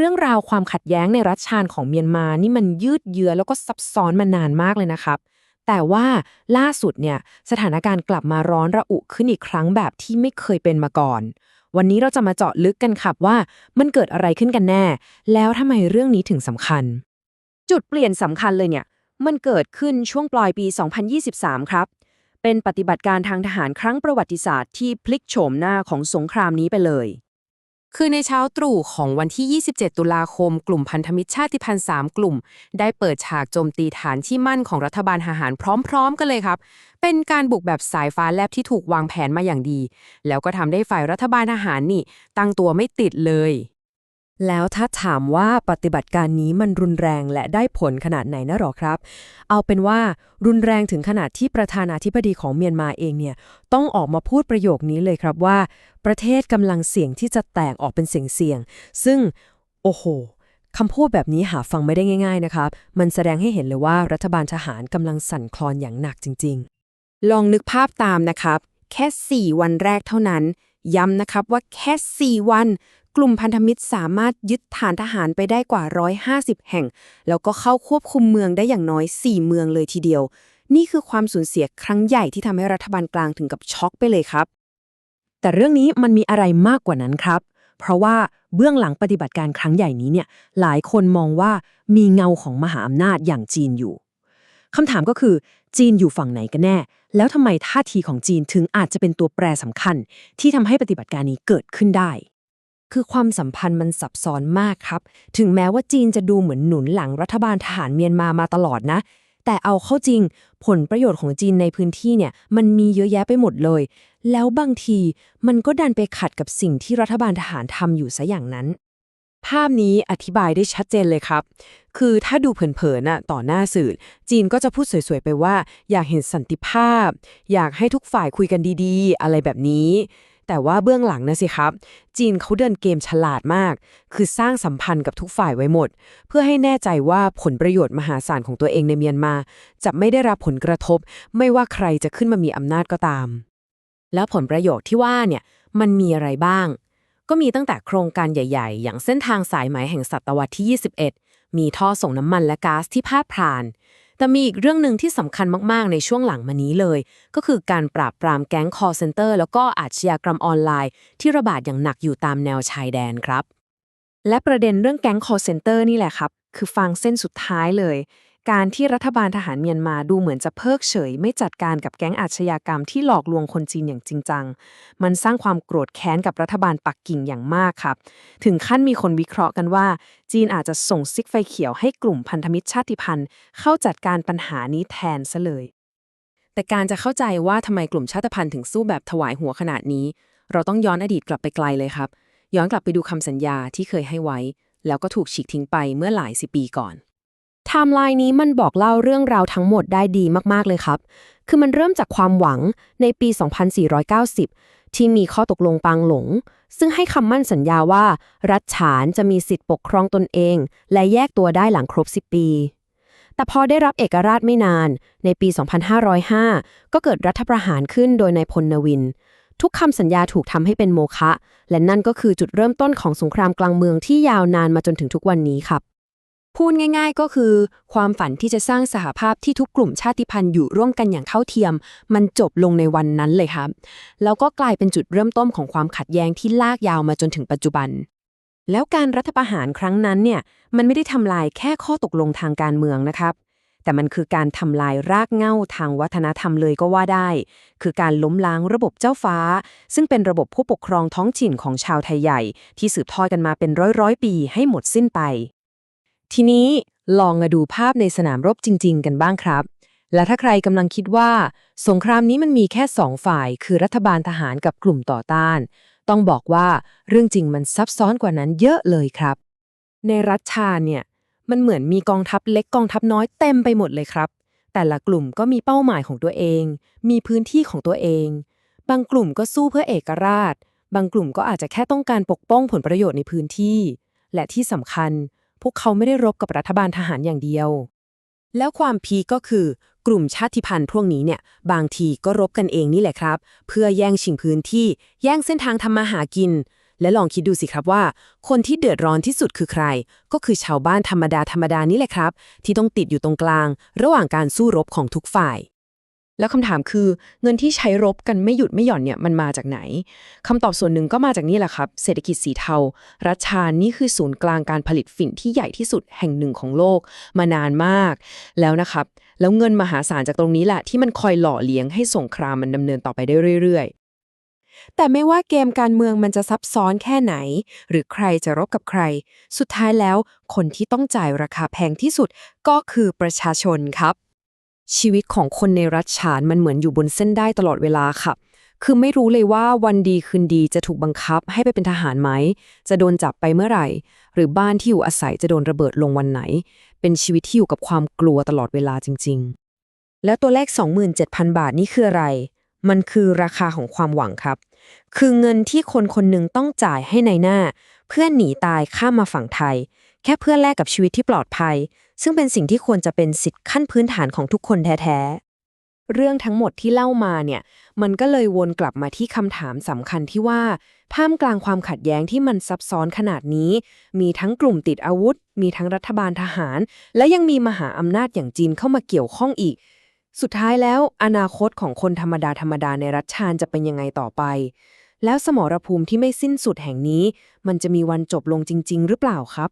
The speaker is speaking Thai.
เรื่องราวความขัดแย้งในรัฐชานของเมียนมานี่มันยืดเยื้อแล้วก็ซับซ้อนมานานมากเลยนะครับ แต่ว่าล่าสุดเนี่ยสถานการณ์กลับมาร้อนระอุขึ้นอีกครั้งแบบที่ไม่เคยเป็นมาก่อน วันนี้เราจะมาเจาะลึกกันครับว่ามันเกิดอะไรขึ้นกันแน่ แล้วทำไมเรื่องนี้ถึงสำคัญ จุดเปลี่ยนสำคัญเลยเนี่ย มันเกิดขึ้นช่วงปลายปี 2023 ครับ เป็นปฏิบัติการทางทหารครั้งประวัติศาสตร์ที่พลิกโฉมหน้าของสงครามนี้ไปเลย คือในเช้าตรู่ของวันที่ 27 ตุลาคม กลุ่มพันธมิตรชาติพันธุ์สามกลุ่ม ได้เปิดฉากโจมตีฐานที่มั่นของรัฐบาลทหารพร้อมๆ กันเลยครับ เป็นการบุกแบบสายฟ้าแลบที่ถูกวางแผนมาอย่างดี แล้วก็ทำได้ฝ่ายรัฐบาลทหารนี่ ตั้งตัวไม่ติดเลย แล้วถ้าถามว่าปฏิบัติการนี้มันรุนแรงและได้ผลขนาดไหนนะหรอครับ เอาเป็นว่ารุนแรงถึงขนาดที่ประธานาธิบดีของเมียนมาเองเนี่ยต้องออกมาพูดประโยคนี้เลยครับว่า ประเทศกำลังเสี่ยงที่จะแตกออกเป็นเสี่ยงๆซึ่งโอ้โหคำพูดแบบนี้หาฟังไม่ได้ง่าย ๆ นะครับ มันแสดงให้เห็นเลยว่ารัฐบาลทหารกำลังสั่นคลอนอย่างหนักจริง ๆ ลองนึกภาพตามนะครับ แค่ 4 วันแรกเท่านั้น ย้ำนะครับว่าแค่ 4 วันกลุ่มพันธมิตรสามารถยึดฐานทหารไปได้กว่า 150 แห่ง แล้วก็เข้าควบคุมเมืองได้อย่างน้อย 4 เมืองเลยทีเดียว นี่คือความสูญเสียครั้งใหญ่ที่ทำให้รัฐบาลกลางถึงกับช็อกไปเลยครับ แต่เรื่องนี้มันมีอะไรมากกว่านั้นครับ เพราะว่าเบื้องหลังปฏิบัติการครั้งใหญ่นี้เนี่ย หลายคนมองว่ามีเงาของมหาอำนาจอย่างจีนอยู่คำถามก็คือ จีนอยู่ฝั่งไหนกันแน่ แล้วทำไมท่าทีของจีนถึงอาจจะเป็นตัวแปรสำคัญ ที่ทำให้ปฏิบัติการนี้เกิดขึ้นได้ คือความสัมพันธ์มันซับซ้อนมากครับ ถึงแม้ว่าจีนจะดูเหมือนหนุนหลังรัฐบาลทหารเมียนมามาตลอดนะ แต่เอาเข้าจริง ผลประโยชน์ของจีนในพื้นที่เนี่ย มันมีเยอะแยะไปหมดเลย แล้วบางทีมันก็ดันไปขัดกับสิ่งที่รัฐบาลทหารทำอยู่ซะอย่างนั้น ภาพนี้อธิบายได้ชัดเจนเลยครับ คือถ้าดูเผินๆน่ะต่อหน้าสื่อ จีนก็จะพูดสวยๆไปว่า อยากเห็นสันติภาพ อยากให้ทุกฝ่ายคุยกันดีๆ อะไรแบบนี้ แต่ว่าเบื้องหลังนะสิครับ จีนเขาเดินเกมฉลาดมาก คือสร้างสัมพันธ์กับทุกฝ่ายไว้หมด เพื่อให้แน่ใจว่าผลประโยชน์มหาศาลของตัวเองในเมียนมา จะไม่ได้รับผลกระทบ ไม่ว่าใครจะขึ้นมามีอำนาจก็ตาม แล้วผลประโยชน์ที่ว่าเนี่ยมันมีอะไรบ้าง ก็มีตั้งแต่โครงการใหญ่ ๆ อย่างเส้นทางสายไหมแห่งศตวรรษที่ 21 มีท่อส่งน้ำมันและก๊าซที่พาดผ่าน แต่มีอีกเรื่องหนึ่งที่สำคัญมาก ๆ ในช่วงหลังมานี้เลย ก็คือการปราบปรามแก๊ง call center แล้วก็อาชญากรรมออนไลน์ ที่ระบาดอย่างหนักอยู่ตามแนวชายแดนครับ และประเด็นเรื่องแก๊ง call center นี่แหละครับ คือฟังเส้นสุดท้ายเลย การที่รัฐบาลทหารเมียนมาดูเหมือนจะเพิกเฉย ไม่จัดการกับแก๊งอาชญากรรมที่หลอกลวงคนจีนอย่างจริงจัง มันสร้างความโกรธแค้นกับรัฐบาลปักกิ่งอย่างมากครับ ถึงขั้นมีคนวิเคราะห์กันว่า จีนอาจจะส่งซิกไฟเขียวให้กลุ่มพันธมิตรชาติพันธุ์ เข้าจัดการปัญหานี้แทนซะเลย แต่การจะเข้าใจว่าทำไมกลุ่มชาติพันธุ์ถึงสู้แบบถวายหัวขนาดนี้ เราต้องย้อนอดีตกลับไปไกลเลยครับ ย้อนกลับไปดูคำสัญญาที่เคยให้ไว้ แล้วก็ถูกฉีกทิ้งไปเมื่อหลายสิบปีก่อน ไทม์ไลน์นี้มันบอกเล่าเรื่องราวทั้งหมดได้ดีมากๆเลยครับ คือมันเริ่มจากความหวังในปี 2490 ที่มีข้อตกลงปางหลง ซึ่งให้คำมั่นสัญญาว่า รัฐฉานจะมีสิทธิปกครองตนเอง และแยกตัวได้หลังครบ 10 ปี แต่พอได้รับเอกราชไม่นาน ในปี 2505 ก็เกิดรัฐประหารขึ้นโดยนายพลนวิน ทุกคำสัญญาถูกทำให้เป็นโมฆะ และนั่นก็คือจุดเริ่มต้นของสงครามกลางเมืองที่ยาวนานมาจนถึงทุกวันนี้ครับ พูดง่ายๆก็คือ ความฝันที่จะสร้างสหภาพที่ทุกกลุ่มชาติพันธุ์อยู่ร่วมกันอย่างเท่าเทียม มันจบลงในวันนั้นเลยครับ แล้วก็กลายเป็นจุดเริ่มต้นของความขัดแย้งที่ลากยาวมาจนถึงปัจจุบัน แล้วการรัฐประหารครั้งนั้นเนี่ยมันไม่ได้ทำลายแค่ข้อตกลงทางการเมืองนะครับ แต่มันคือการทำลายรากเหง้าทางวัฒนธรรมเลยก็ว่าได้ คือการล้มล้างระบบเจ้าฟ้า ซึ่งเป็นระบบผู้ปกครองท้องถิ่นของชาวไทยใหญ่ ที่สืบทอดกันมาเป็นร้อยร้อยๆปีให้หมดสิ้นไป ทีนี้ลองมาดูภาพในสนามรบจริง ๆ กันบ้างครับ และถ้าใครกำลังคิดว่า สงครามนี้มันมีแค่สองฝ่าย คือรัฐบาลทหารกับกลุ่มต่อต้าน ต้องบอกว่าเรื่องจริงมันซับซ้อนกว่านั้นเยอะเลยครับ ในรัฐชาเนี่ย มันเหมือนมีกองทัพเล็กกองทัพน้อยเต็มไปหมดเลยครับ แต่ละกลุ่มก็มีเป้าหมายของตัวเอง มีพื้นที่ของตัวเอง บางกลุ่มก็สู้เพื่อเอกราช บางกลุ่มก็อาจจะแค่ต้องการปกป้องผลประโยชน์ในพื้นที่ และที่สำคัญ พวกเขาไม่ได้รบกับรัฐบาลทหารอย่างเดียว แล้วความพีก็คือกลุ่มชาติพันธุ์พวกนี้เนี่ยบางทีก็รบกันเองนี่แหละครับ เพื่อแย่งชิงพื้นที่ แย่งเส้นทางทำมาหากิน และลองคิดดูสิครับว่า คนที่เดือดร้อนที่สุดคือใคร ก็คือชาวบ้านธรรมดาธรรมดานี่แหละครับ ที่ต้องติดอยู่ตรงกลาง ระหว่างการสู้รบของทุกฝ่าย แล้วคำถามคือเงินที่ใช้รบกันไม่หยุดไม่หย่อนเนี่ยมันมาจากไหนคำตอบส่วนหนึ่งก็มาจากนี่แหละครับ เศรษฐกิจสีเทา รัชชานนี่คือศูนย์กลางการผลิตฝิ่นที่ใหญ่ที่สุดแห่งหนึ่งของโลกมานานมากแล้วนะครับ แล้วเงินมหาศาลจากตรงนี้แหละที่มันคอยหล่อเลี้ยงให้สงครามมันดำเนินต่อไปได้เรื่อยๆ แต่ไม่ว่าเกมการเมืองมันจะซับซ้อนแค่ไหน หรือใครจะรบกับใคร สุดท้ายแล้วคนที่ต้องจ่ายราคาแพงที่สุดก็คือประชาชนครับ ชีวิตของคนในรัฐฉานมันเหมือนอยู่บนเส้นได้ตลอดเวลาค่ะ คือไม่รู้เลยว่าวันดีคืนดีจะถูกบังคับให้ไปเป็นทหารไหม จะโดนจับไปเมื่อไหร่ หรือบ้านที่อยู่อาศัยจะโดนระเบิดลงวันไหน เป็นชีวิตที่อยู่กับความกลัวตลอดเวลาจริง ๆ แล้วตัวเลข 27,000 บาทนี่คืออะไร มันคือราคาของความหวังครับ คือเงินที่คนคนหนึ่งต้องจ่ายให้ในายหน้า เพื่อหนีตายข้ามมาฝั่งไทย ค่เพื่อแลกกับชีวิตที่ปลอดภัย ซึ่งเป็นสิ่งที่ควรจะเป็นสิทธิขั้นพื้นฐานของทุกคนแท้ๆ เรื่องทั้งหมดที่เล่ามาเนี่ย มันก็เลยวนกลับมาที่คำถามสำคัญที่ว่าท่ามกลางความขัดแย้งที่มันซับซ้อนขนาดนี้ มีทั้งกลุ่มติดอาวุธ มีทั้งรัฐบาลทหาร และยังมีมหาอำนาจอย่างจีนเข้ามาเกี่ยวข้องอีก สุดท้ายแล้ว อนาคตของคนธรรมดาธรรมดาในรัฐชานจะเป็นยังไงต่อไป แล้วสมรภูมิที่ไม่สิ้นสุดแห่งนี้ มันจะมีวันจบลงจริง ๆ หรือเปล่าครับ